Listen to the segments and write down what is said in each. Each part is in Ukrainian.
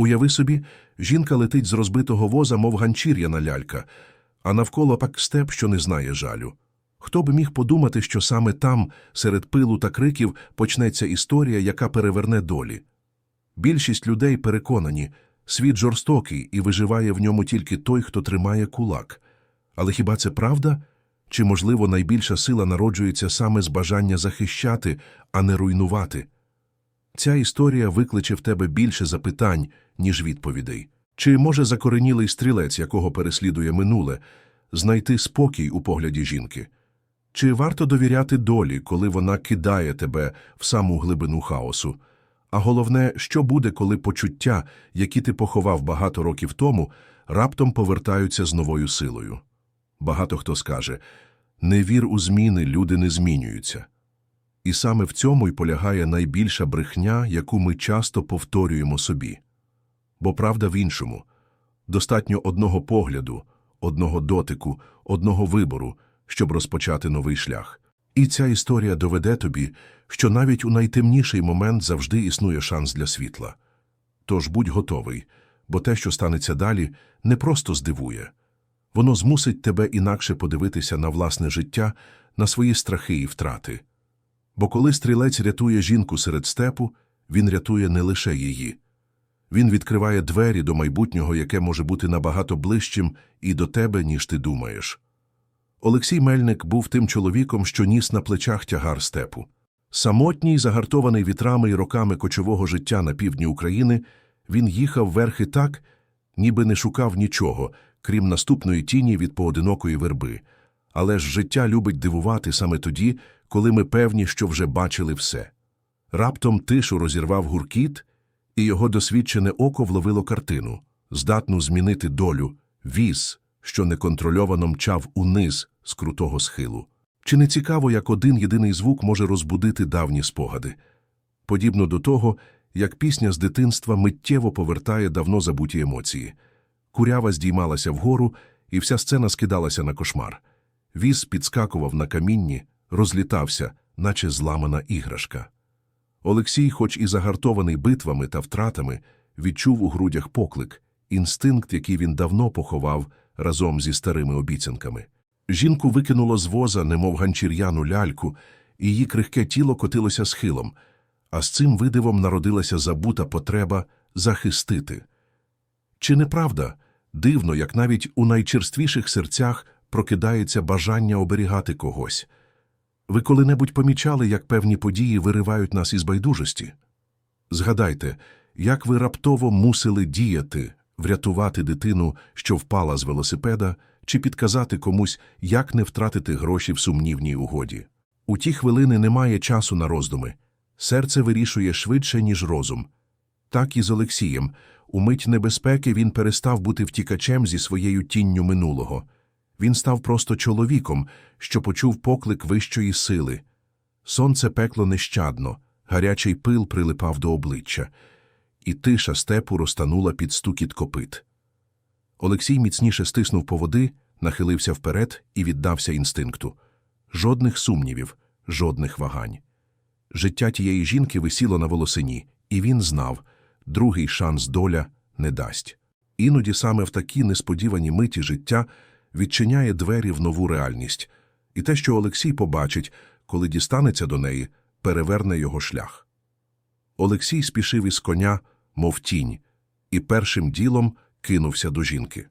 Уяви собі, жінка летить з розбитого воза, мов ганчір'яна лялька, а навколо пак степ, що не знає жалю. Хто би міг подумати, що саме там, серед пилу та криків, почнеться історія, яка переверне долі. Більшість людей переконані, світ жорстокий і виживає в ньому тільки той, хто тримає кулак. Але хіба це правда? Чи, можливо, найбільша сила народжується саме з бажання захищати, а не руйнувати? Ця історія викличе в тебе більше запитань, ніж відповідей. Чи може закоренілий стрілець, якого переслідує минуле, знайти спокій у погляді жінки? Чи варто довіряти долі, коли вона кидає тебе в саму глибину хаосу? А головне, що буде, коли почуття, які ти поховав багато років тому, раптом повертаються з новою силою? Багато хто скаже не вір у зміни, люди не змінюються. І саме в цьому й полягає найбільша брехня, яку ми часто повторюємо собі. Бо правда в іншому достатньо одного погляду, одного дотику, одного вибору, щоб розпочати новий шлях. І ця історія доведе тобі, що навіть у найтемніший момент завжди існує шанс для світла. Тож будь готовий, бо те, що станеться далі, не просто здивує. Воно змусить тебе інакше подивитися на власне життя, на свої страхи і втрати. Бо коли стрілець рятує жінку серед степу, він рятує не лише її. Він відкриває двері до майбутнього, яке може бути набагато ближчим і до тебе, ніж ти думаєш. Олексій Мельник був тим чоловіком, що ніс на плечах тягар степу. Самотній, загартований вітрами і роками кочового життя на півдні України, він їхав верхи так, ніби не шукав нічого, крім наступної тіні від поодинокої верби. Але ж життя любить дивувати саме тоді, коли ми певні, що вже бачили все. Раптом тишу розірвав гуркіт, і його досвідчене око вловило картину, здатну змінити долю, віз, що неконтрольовано мчав униз з крутого схилу. Чи не цікаво, як один єдиний звук може розбудити давні спогади? Подібно до того, як пісня з дитинства миттєво повертає давно забуті емоції. Курява здіймалася вгору, і вся сцена скидалася на кошмар. Віз підскакував на камінні, розлітався, наче зламана іграшка. Олексій, хоч і загартований битвами та втратами, відчув у грудях поклик, інстинкт, який він давно поховав разом зі старими обіцянками. Жінку викинуло з воза, немов ганчір'яну ляльку, і її крихке тіло котилося схилом, а з цим видивом народилася забута потреба захистити. Чи не правда? Дивно, як навіть у найчерствіших серцях прокидається бажання оберігати когось. Ви коли-небудь помічали, як певні події виривають нас із байдужості? Згадайте, як ви раптово мусили діяти, врятувати дитину, що впала з велосипеда, чи підказати комусь, як не втратити гроші в сумнівній угоді. У ті хвилини немає часу на роздуми. Серце вирішує швидше, ніж розум. Так і з Олексієм. У мить небезпеки він перестав бути втікачем зі своєю тінню минулого. Він став просто чоловіком, що почув поклик вищої сили. Сонце пекло нещадно, гарячий пил прилипав до обличчя, і тиша степу розтанула під стукіт копит. Олексій міцніше стиснув поводи, нахилився вперед і віддався інстинкту. Жодних сумнівів, жодних вагань. Життя тієї жінки висіло на волосині, і він знав, другий шанс доля не дасть. Іноді саме в такі несподівані миті життя відчиняє двері в нову реальність, і те, що Олексій побачить, коли дістанеться до неї, переверне його шлях. Олексій спішив із коня, мов тінь, і першим ділом кинувся до жінки.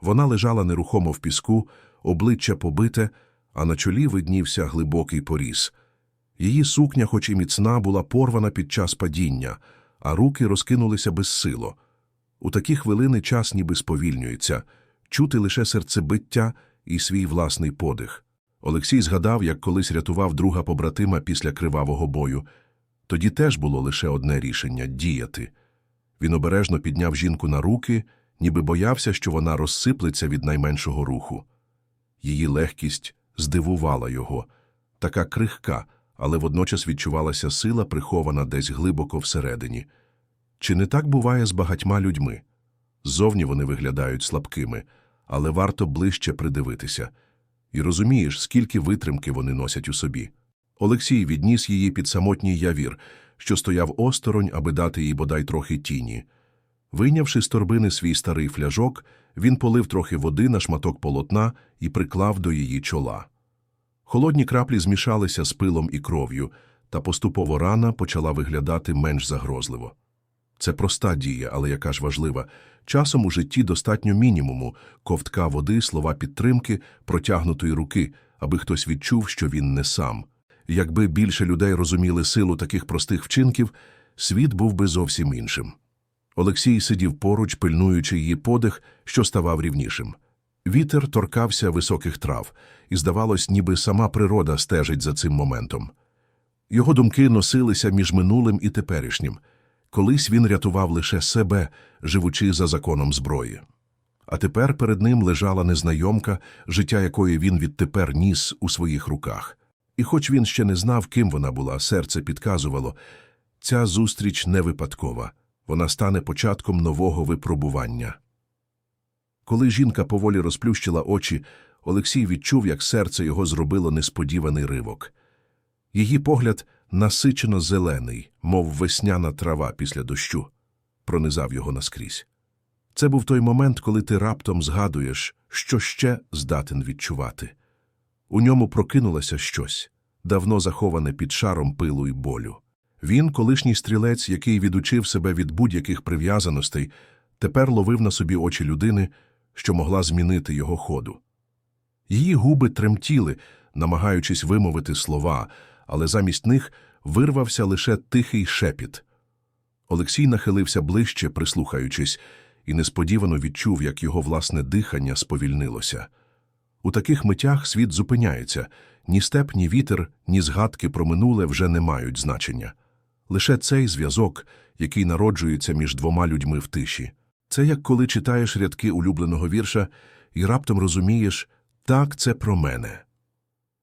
Вона лежала нерухомо в піску, обличчя побите, а на чолі виднівся глибокий поріз. Її сукня, хоч і міцна, була порвана під час падіння, а руки розкинулися безсило. У такі хвилини час ніби сповільнюється, чути лише серцебиття і свій власний подих. Олексій згадав, як колись рятував друга побратима після кривавого бою. Тоді теж було лише одне рішення діяти. Він обережно підняв жінку на руки, ніби боявся, що вона розсиплеться від найменшого руху. Її легкість здивувала його, така крихка, але водночас відчувалася сила, прихована десь глибоко всередині. Чи не так буває з багатьма людьми? Зовні вони виглядають слабкими, але варто ближче придивитися. І розумієш, скільки витримки вони носять у собі. Олексій відніс її під самотній явір, що стояв осторонь, аби дати їй бодай трохи тіні. Вийнявши з торбини свій старий фляжок, він полив трохи води на шматок полотна і приклав до її чола. Холодні краплі змішалися з пилом і кров'ю, та поступово рана почала виглядати менш загрозливо. Це проста дія, але яка ж важлива. Часом у житті достатньо мінімуму ковтка води, слова підтримки, протягнутої руки, аби хтось відчув, що він не сам. Якби більше людей розуміли силу таких простих вчинків, світ був би зовсім іншим. Олексій сидів поруч, пильнуючи її подих, що ставав рівнішим. Вітер торкався високих трав, і, здавалось, ніби сама природа стежить за цим моментом. Його думки носилися між минулим і теперішнім. Колись він рятував лише себе, живучи за законом зброї. А тепер перед ним лежала незнайомка, життя якої він відтепер ніс у своїх руках. І хоч він ще не знав, ким вона була, серце підказувало, ця зустріч не випадкова, вона стане початком нового випробування. Коли жінка поволі розплющила очі, Олексій відчув, як серце його зробило несподіваний ривок. Її погляд насичено зелений, мов весняна трава після дощу, пронизав його наскрізь. Це був той момент, коли ти раптом згадуєш, що ще здатен відчувати. У ньому прокинулося щось, давно заховане під шаром пилу й болю. Він, колишній стрілець, який відучив себе від будь-яких прив'язаностей, тепер ловив на собі очі людини, що могла змінити його ходу. Її губи тремтіли, намагаючись вимовити слова, але замість них вирвався лише тихий шепіт. Олексій нахилився ближче, прислухаючись, і несподівано відчув, як його власне дихання сповільнилося. У таких митях світ зупиняється, ні степ, ні вітер, ні згадки про минуле вже не мають значення. Лише цей зв'язок, який народжується між двома людьми в тиші. Це як коли читаєш рядки улюбленого вірша і раптом розумієш «так, це про мене».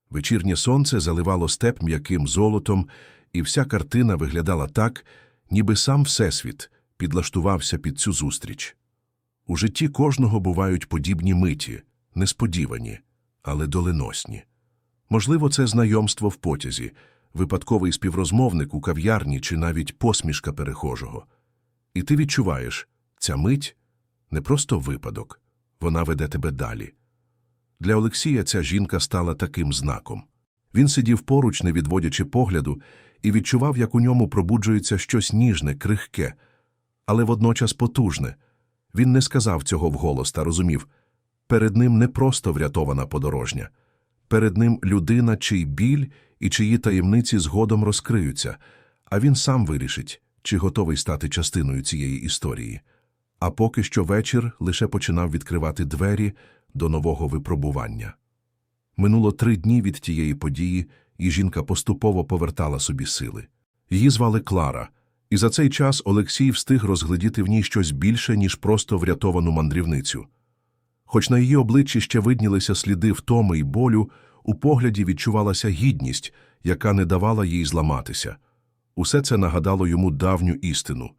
Вечірнє сонце заливало степ м'яким золотом, і вся картина виглядала так, ніби сам Всесвіт підлаштувався під цю зустріч. У житті кожного бувають подібні миті, несподівані, але доленосні. Можливо, це знайомство в потязі, випадковий співрозмовник у кав'ярні чи навіть посмішка перехожого. І ти відчуваєш, ця мить не просто випадок, вона веде тебе далі. Для Олексія ця жінка стала таким знаком. Він сидів поруч, не відводячи погляду, і відчував, як у ньому пробуджується щось ніжне, крихке, але водночас потужне. Він не сказав цього вголос та розумів перед ним не просто врятована подорожня, перед ним людина, чий біль і чиї таємниці згодом розкриються, а він сам вирішить, чи готовий стати частиною цієї історії. А поки що вечір лише починав відкривати двері до нового випробування. Минуло три дні від тієї події, і жінка поступово повертала собі сили. Її звали Клара, і за цей час Олексій встиг розглядіти в ній щось більше, ніж просто врятовану мандрівницю. Хоч на її обличчі ще виднілися сліди втоми й болю, у погляді відчувалася гідність, яка не давала їй зламатися. Усе це нагадало йому давню істину.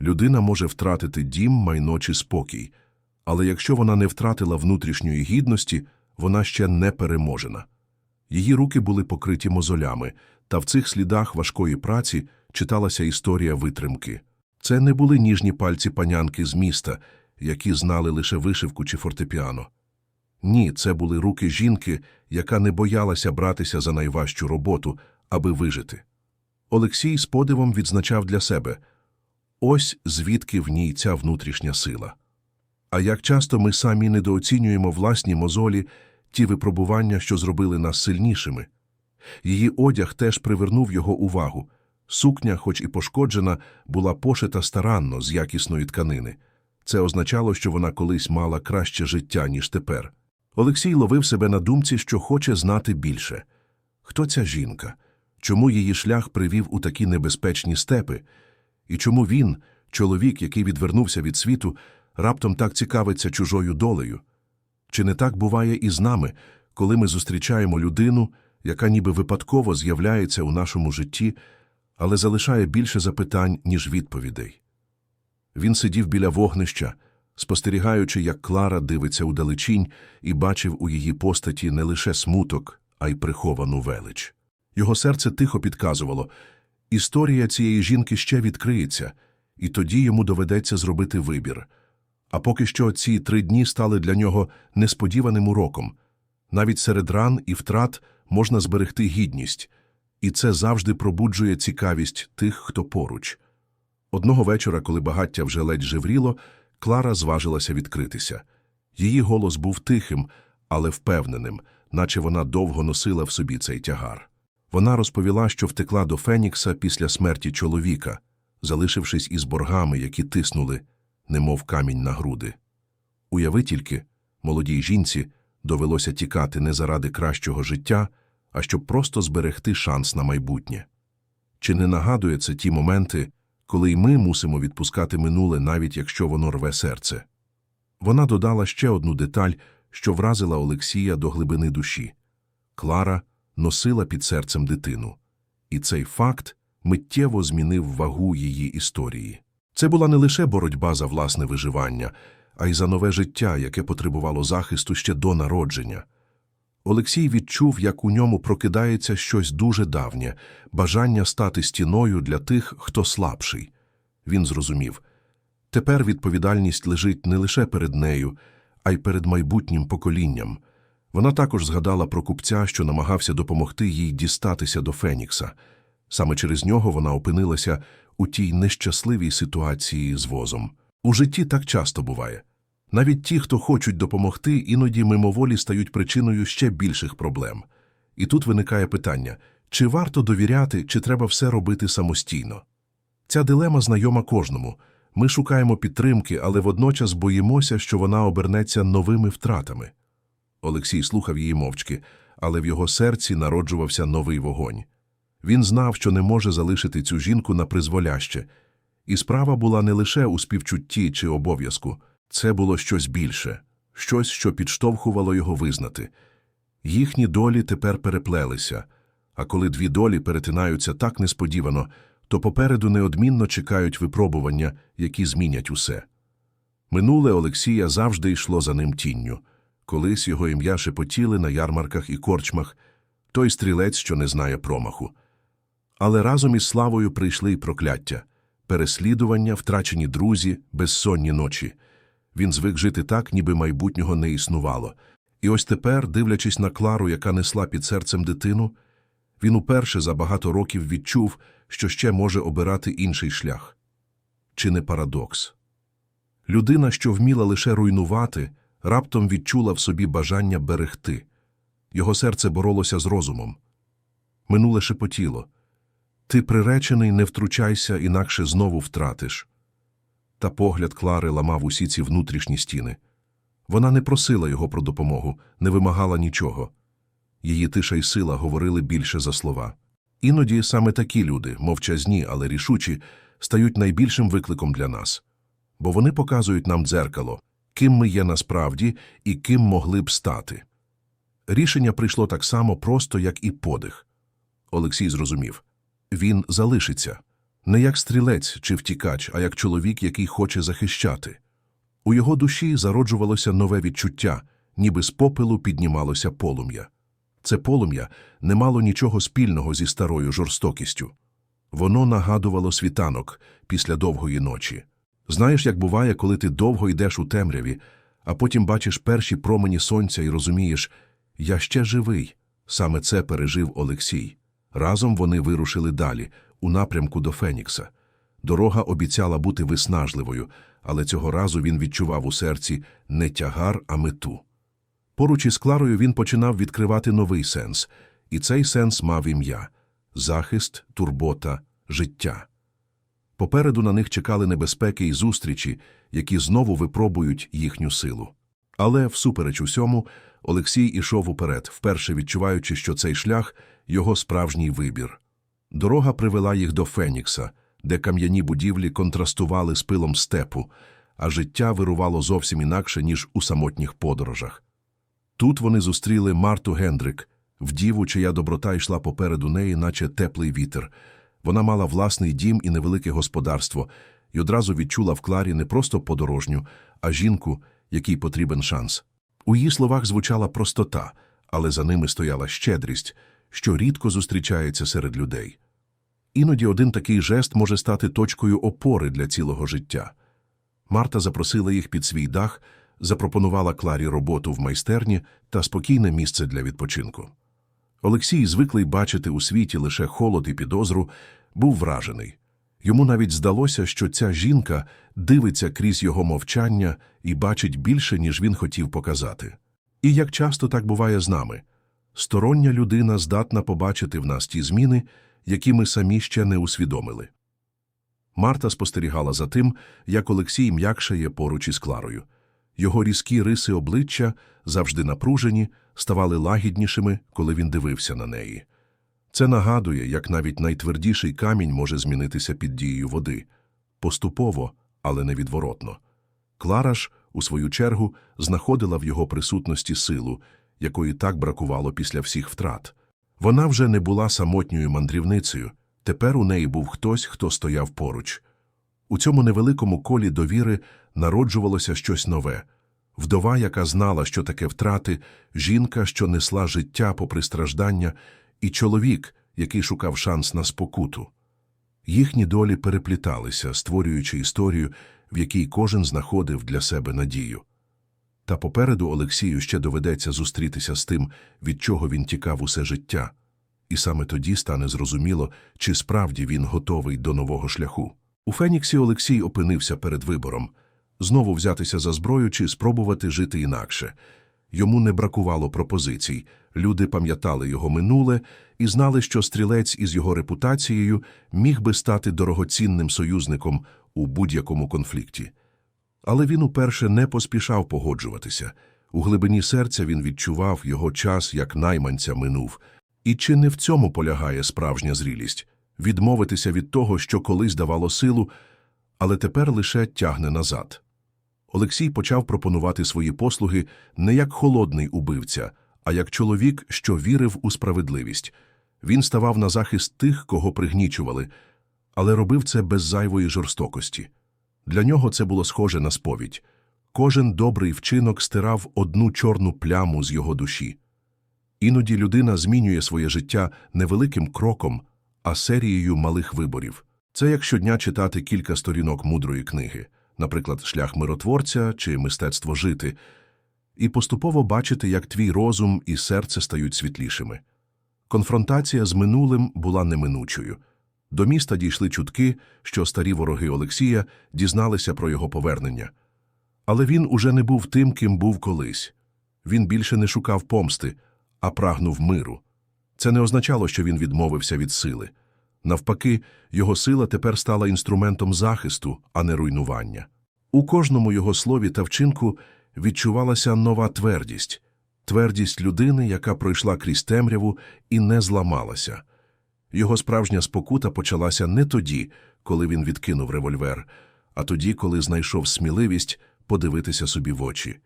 Людина може втратити дім, майно чи спокій, але якщо вона не втратила внутрішньої гідності, вона ще не переможена. Її руки були покриті мозолями, та в цих слідах важкої праці читалася історія витримки. Це не були ніжні пальці панянки з міста, які знали лише вишивку чи фортепіано. Ні, це були руки жінки, яка не боялася братися за найважчу роботу, аби вижити. Олексій з подивом відзначав для себе ось звідки в ній ця внутрішня сила. А як часто ми самі недооцінюємо власні мозолі, ті випробування, що зробили нас сильнішими. Її одяг теж привернув його увагу. Сукня, хоч і пошкоджена, була пошита старанно з якісної тканини. Це означало, що вона колись мала краще життя, ніж тепер. Олексій ловив себе на думці, що хоче знати більше. Хто ця жінка? Чому її шлях привів у такі небезпечні степи? І чому він, чоловік, який відвернувся від світу, раптом так цікавиться чужою долею? Чи не так буває і з нами, коли ми зустрічаємо людину, яка ніби випадково з'являється у нашому житті, але залишає більше запитань, ніж відповідей? Він сидів біля вогнища, спостерігаючи, як Клара дивиться у далечінь і бачив у її постаті не лише смуток, а й приховану велич. Його серце тихо підказувало історія цієї жінки ще відкриється, і тоді йому доведеться зробити вибір. А поки що ці три дні стали для нього несподіваним уроком. Навіть серед ран і втрат можна зберегти гідність, і це завжди пробуджує цікавість тих, хто поруч. Одного вечора, коли багаття вже ледь живріло, Клара зважилася відкритися. Її голос був тихим, але впевненим, наче вона довго носила в собі цей тягар. Вона розповіла, що втекла до Фенікса після смерті чоловіка, залишившись із боргами, які тиснули, немов камінь на груди. Уяви тільки, молодій жінці довелося тікати не заради кращого життя, а щоб просто зберегти шанс на майбутнє. Чи не нагадує це ті моменти, коли й ми мусимо відпускати минуле, навіть якщо воно рве серце? Вона додала ще одну деталь, що вразила Олексія до глибини душі. Клара носила під серцем дитину. І цей факт миттєво змінив вагу її історії. Це була не лише боротьба за власне виживання, а й за нове життя, яке потребувало захисту ще до народження. Олексій відчув, як у ньому прокидається щось дуже давнє – бажання стати стіною для тих, хто слабший. Він зрозумів. Тепер відповідальність лежить не лише перед нею, а й перед майбутнім поколінням. Вона також згадала про купця, що намагався допомогти їй дістатися до Фенікса. Саме через нього вона опинилася у тій нещасливій ситуації з возом. У житті так часто буває. Навіть ті, хто хочуть допомогти, іноді мимоволі стають причиною ще більших проблем. І тут виникає питання, чи варто довіряти, чи треба все робити самостійно? Ця дилема знайома кожному. Ми шукаємо підтримки, але водночас боїмося, що вона обернеться новими втратами. Олексій слухав її мовчки, але в його серці народжувався новий вогонь. Він знав, що не може залишити цю жінку на призволяще. І справа була не лише у співчутті чи обов'язку, це було щось більше, щось, що підштовхувало його визнати. Їхні долі тепер переплелися, а коли дві долі перетинаються так несподівано, то попереду неодмінно чекають випробування, які змінять усе. Минуле Олексія завжди йшло за ним тінню. Колись його ім'я шепотіли на ярмарках і корчмах, той стрілець, що не знає промаху. Але разом із славою прийшли й прокляття, переслідування, втрачені друзі, безсонні ночі. Він звик жити так, ніби майбутнього не існувало. І ось тепер, дивлячись на Клару, яка несла під серцем дитину, він уперше за багато років відчув, що ще може обирати інший шлях. Чи не парадокс? Людина, що вміла лише руйнувати, раптом відчула в собі бажання берегти. Його серце боролося з розумом. Минуле шепотіло. Ти приречений, не втручайся, інакше знову втратиш. Та погляд Клари ламав усі ці внутрішні стіни. Вона не просила його про допомогу, не вимагала нічого. Її тиша й сила говорили більше за слова. Іноді саме такі люди, мовчазні, але рішучі, стають найбільшим викликом для нас. Бо вони показують нам дзеркало, ким ми є насправді і ким могли б стати. Рішення прийшло так само просто, як і подих. Олексій зрозумів. Він залишиться. Не як стрілець чи втікач, а як чоловік, який хоче захищати. У його душі зароджувалося нове відчуття, ніби з попелу піднімалося полум'я. Це полум'я не мало нічого спільного зі старою жорстокістю. Воно нагадувало світанок після довгої ночі. Знаєш, як буває, коли ти довго йдеш у темряві, а потім бачиш перші промені сонця і розумієш, я ще живий. Саме це пережив Олексій. Разом вони вирушили далі, у напрямку до Фенікса. Дорога обіцяла бути виснажливою, але цього разу він відчував у серці не тягар, а мету. Поруч із Кларою він починав відкривати новий сенс, і цей сенс мав ім'я – захист, турбота, життя. Попереду на них чекали небезпеки і зустрічі, які знову випробують їхню силу. Але, всупереч усьому, Олексій ішов уперед, вперше відчуваючи, що цей шлях – його справжній вибір. Дорога привела їх до Фенікса, де кам'яні будівлі контрастували з пилом степу, а життя вирувало зовсім інакше, ніж у самотніх подорожах. Тут вони зустріли Марту Гендрик, вдіву, чия доброта йшла попереду неї, наче теплий вітер. Вона мала власний дім і невелике господарство, і одразу відчула в Кларі не просто подорожню, а жінку, якій потрібен шанс. У її словах звучала простота, але за ними стояла щедрість, що рідко зустрічається серед людей. Іноді один такий жест може стати точкою опори для цілого життя. Марта запросила їх під свій дах, запропонувала Кларі роботу в майстерні та спокійне місце для відпочинку. Олексій, звиклий бачити у світі лише холод і підозру, був вражений. Йому навіть здалося, що ця жінка дивиться крізь його мовчання і бачить більше, ніж він хотів показати. І як часто так буває з нами, стороння людина здатна побачити в нас ті зміни, які ми самі ще не усвідомили. Марта спостерігала за тим, як Олексій м'якшає поруч із Кларою. Його різкі риси обличчя, завжди напружені, ставали лагіднішими, коли він дивився на неї. Це нагадує, як навіть найтвердіший камінь може змінитися під дією води. Поступово, але невідворотно. Клара ж, у свою чергу, знаходила в його присутності силу, якої так бракувало після всіх втрат. Вона вже не була самотньою мандрівницею, тепер у неї був хтось, хто стояв поруч. У цьому невеликому колі довіри народжувалося щось нове. Вдова, яка знала, що таке втрати, жінка, що несла життя попри страждання, і чоловік, який шукав шанс на спокуту. Їхні долі перепліталися, створюючи історію, в якій кожен знаходив для себе надію. Та попереду Олексію ще доведеться зустрітися з тим, від чого він тікав усе життя, і саме тоді стане зрозуміло, чи справді він готовий до нового шляху. У Феніксі Олексій опинився перед вибором знову взятися за зброю чи спробувати жити інакше. Йому не бракувало пропозицій, люди пам'ятали його минуле і знали, що стрілець із його репутацією міг би стати дорогоцінним союзником у будь-якому конфлікті. Але він уперше не поспішав погоджуватися. У глибині серця він відчував його час, як найманця минув. І чи не в цьому полягає справжня зрілість відмовитися від того, що колись давало силу, але тепер лише тягне назад. Олексій почав пропонувати свої послуги не як холодний убивця, а як чоловік, що вірив у справедливість. Він ставав на захист тих, кого пригнічували, але робив це без зайвої жорстокості. Для нього це було схоже на сповідь. Кожен добрий вчинок стирав одну чорну пляму з його душі. Іноді людина змінює своє життя невеликим кроком, а серією малих виборів. Це як щодня читати кілька сторінок мудрої книги, наприклад, шлях миротворця чи мистецтво жити, і поступово бачити, як твій розум і серце стають світлішими. Конфронтація з минулим була неминучою. До міста дійшли чутки, що старі вороги Олексія дізналися про його повернення. Але він уже не був тим, ким був колись. Він більше не шукав помсти, а прагнув миру. Це не означало, що він відмовився від сили. Навпаки, його сила тепер стала інструментом захисту, а не руйнування. У кожному його слові та вчинку відчувалася нова твердість твердість людини, яка пройшла крізь темряву і не зламалася. Його справжня спокута почалася не тоді, коли він відкинув револьвер, а тоді, коли знайшов сміливість подивитися собі в очі.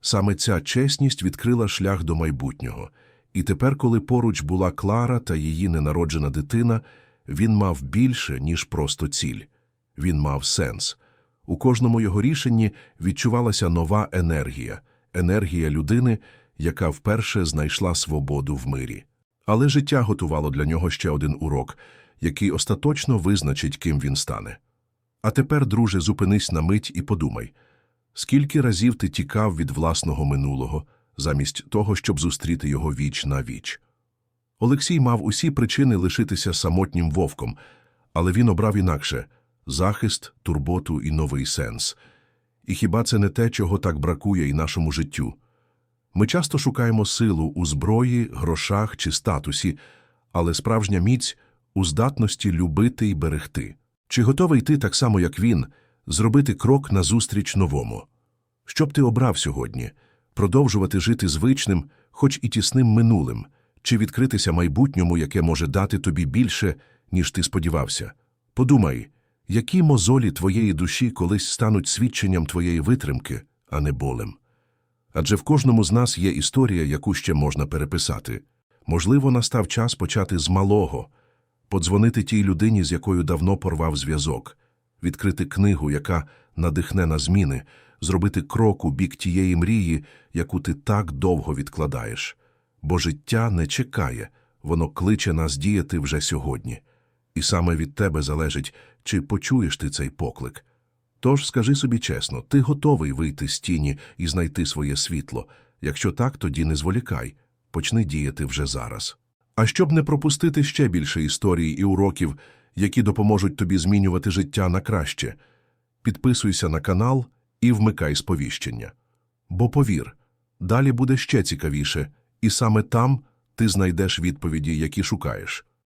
Саме ця чесність відкрила шлях до майбутнього, і тепер, коли поруч була Клара та її ненароджена дитина, він мав більше, ніж просто ціль. Він мав сенс. У кожному його рішенні відчувалася нова енергія, енергія людини, яка вперше знайшла свободу в мирі. Але життя готувало для нього ще один урок, який остаточно визначить, ким він стане. А тепер, друже, зупинись на мить і подумай, скільки разів ти тікав від власного минулого, замість того, щоб зустріти його віч на віч. Олексій мав усі причини лишитися самотнім вовком, але він обрав інакше захист, турботу і новий сенс. І хіба це не те, чого так бракує і нашому життю? Ми часто шукаємо силу у зброї, грошах чи статусі, але справжня міць у здатності любити і берегти. Чи готовий ти, так само як він, зробити крок назустріч новому? Що б ти обрав сьогодні? Продовжувати жити звичним, хоч і тісним минулим, чи відкритися майбутньому, яке може дати тобі більше, ніж ти сподівався? Подумай, які мозолі твоєї душі колись стануть свідченням твоєї витримки, а не болем. Адже в кожному з нас є історія, яку ще можна переписати. Можливо, настав час почати з малого, подзвонити тій людині, з якою давно порвав зв'язок, відкрити книгу, яка надихне на зміни, зробити крок у бік тієї мрії, яку ти так довго відкладаєш. Бо життя не чекає, воно кличе нас діяти вже сьогодні. І саме від тебе залежить, чи почуєш ти цей поклик. Тож скажи собі чесно, ти готовий вийти з тіні і знайти своє світло. Якщо так, тоді не зволікай, почни діяти вже зараз. А щоб не пропустити ще більше історій і уроків, які допоможуть тобі змінювати життя на краще, підписуйся на канал і вмикай сповіщення. Бо повір, далі буде ще цікавіше, і саме там ти знайдеш відповіді, які шукаєш.